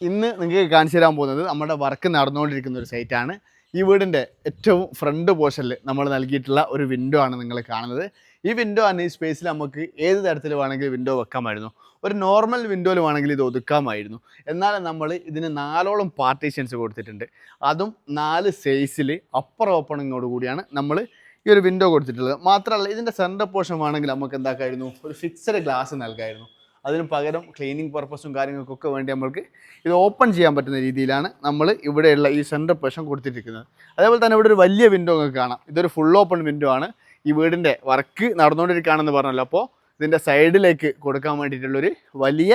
ഇന്ന് നിങ്ങൾക്ക് കാണിച്ചു തരാൻ പോകുന്നത് നമ്മുടെ വർക്ക് നടന്നുകൊണ്ടിരിക്കുന്ന ഒരു സൈറ്റാണ് ഈ വീടിന്റെ ഏറ്റവും ഫ്രണ്ട് പോർഷനിൽ നമ്മൾ നൽകിയിട്ടുള്ള ഒരു വിൻഡോ ആണ് നിങ്ങൾ കാണുന്നത്. ഈ വിൻഡോ ആണ് ഈ സ്പേസിൽ നമുക്ക് ഏത് തരത്തിൽ വേണമെങ്കിൽ വിൻഡോ വെക്കാമായിരുന്നു. ഒരു നോർമൽ വിൻഡോയിൽ വേണമെങ്കിൽ ഇത് ഒതുക്കാമായിരുന്നു. എന്നാൽ നമ്മൾ ഇതിന് നാലോളം പാർട്ടീഷൻസ് കൊടുത്തിട്ടുണ്ട്. അതും നാല് സൈസിൽ അപ്പർ ഓപ്പണിങ്ങോട് കൂടിയാണ് നമ്മൾ ഈ ഒരു വിൻഡോ കൊടുത്തിട്ടുള്ളത്. മാത്രമല്ല ഇതിന്റെ സെന്റർ പോർഷൻ വേണമെങ്കിൽ നമുക്ക് എന്താക്കായിരുന്നു? ഒരു ഫിക്സഡ് ഗ്ലാസ് നൽകായിരുന്നു. അതിന് പകരം ക്ലീനിങ് പർപ്പസും കാര്യങ്ങൾക്കൊക്കെ വേണ്ടി നമ്മൾക്ക് ഇത് ഓപ്പൺ ചെയ്യാൻ പറ്റുന്ന രീതിയിലാണ് നമ്മൾ ഇവിടെയുള്ള ഈ സെന്റർ പ്രശ്നം കൊടുത്തിരിക്കുന്നത്. അതേപോലെ തന്നെ ഇവിടെ ഒരു വലിയ വിൻഡോ നിങ്ങൾക്ക് കാണാം. ഇതൊരു ഫുൾ ഓപ്പൺ വിൻഡോ ആണ്. ഈ വീടിന്റെ വർക്ക് നടന്നുകൊണ്ടിരിക്കുകയാണെന്ന് പറഞ്ഞല്ലോ. അപ്പോൾ ഇതിന്റെ സൈഡിലേക്ക് കൊടുക്കാൻ വേണ്ടിയിട്ടുള്ളൊരു വലിയ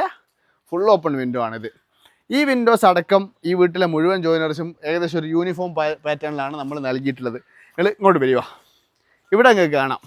ഫുൾ ഓപ്പൺ വിൻഡോ ആണിത്. ഈ വിൻഡോസ് അടക്കം ഈ വീട്ടിലെ മുഴുവൻ ജോയിനേഴ്സും ഏകദേശം ഒരു യൂണിഫോം പാറ്റേണിലാണ് നമ്മൾ നൽകിയിട്ടുള്ളത്. നിങ്ങൾ ഇങ്ങോട്ട് വരിക. ഇവിടെ നിങ്ങൾക്ക് കാണാം.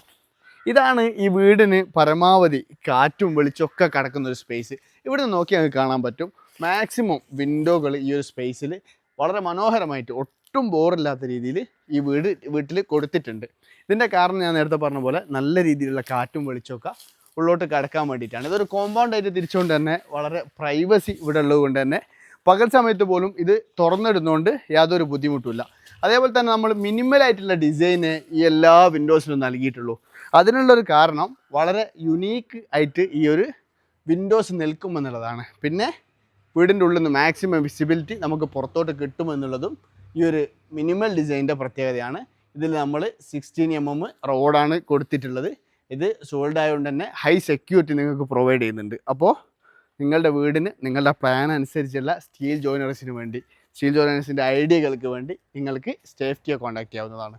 ഇതാണ് ഈ വീടിന് പരമാവധി കാറ്റും വെളിച്ചൊക്കെ കിടക്കുന്ന ഒരു സ്പേസ് ഇവിടെ നോക്കി ഞങ്ങൾക്ക് കാണാൻ പറ്റും. മാക്സിമം വിൻഡോകൾ ഈ ഒരു സ്പേസിൽ വളരെ മനോഹരമായിട്ട് ഒട്ടും ബോറില്ലാത്ത രീതിയിൽ ഈ വീട് വീട്ടിൽ കൊടുത്തിട്ടുണ്ട്. ഇതിന്റെ കാരണം ഞാൻ നേരത്തെ പറഞ്ഞ പോലെ നല്ല രീതിയിലുള്ള കാറ്റും വെളിച്ചമൊക്കെ ഉള്ളോട്ട് കിടക്കാൻ വേണ്ടിയിട്ടാണ്. ഇതൊരു കോമ്പൗണ്ട് ആയിട്ട് തിരിച്ചുകൊണ്ട് തന്നെ വളരെ പ്രൈവസി ഇവിടെ ഉള്ളതുകൊണ്ട് തന്നെ പകൽ സമയത്ത് പോലും ഇത് തുറന്നിടുന്നതുകൊണ്ട് യാതൊരു ബുദ്ധിമുട്ടുമില്ല അതേപോലെ തന്നെ നമ്മൾ മിനിമലായിട്ടുള്ള ഡിസൈന് ഈ എല്ലാ വിൻഡോസിലും നൽകിയിട്ടുള്ളൂ. അതിനുള്ളൊരു കാരണം വളരെ യുണീക്ക് ആയിട്ട് ഈ ഒരു വിൻഡോസ് നിൽക്കുമെന്നുള്ളതാണ്. പിന്നെ വീടിന്റെ ഉള്ളിൽ നിന്ന് മാക്സിമം വിസിബിലിറ്റി നമുക്ക് പുറത്തോട്ട് കിട്ടുമെന്നുള്ളതും ഈ ഒരു മിനിമൽ ഡിസൈനിന്റെ പ്രത്യേകതയാണ്. ഇതിൽ നമ്മൾ സിക്സ്റ്റീൻ എം എം റോഡാണ് കൊടുത്തിട്ടുള്ളത്. ഇത് സോൾഡ് ആയതുകൊണ്ട് തന്നെ ഹൈ സെക്യൂരിറ്റി നിങ്ങൾക്ക് പ്രൊവൈഡ് ചെയ്യുന്നുണ്ട്. അപ്പോൾ നിങ്ങളുടെ വീടിന് നിങ്ങളുടെ പ്ലാൻ അനുസരിച്ചുള്ള സ്റ്റീൽ ജോയിനേഴ്സിന് വേണ്ടി സ്റ്റീൽ ജോയിനേഴ്സിന്റെ ഐഡിയകൾക്ക് വേണ്ടി നിങ്ങൾക്ക് സേഫ്റ്റിയെ കോൺടാക്ട് ചെയ്യാവുന്നതാണ്.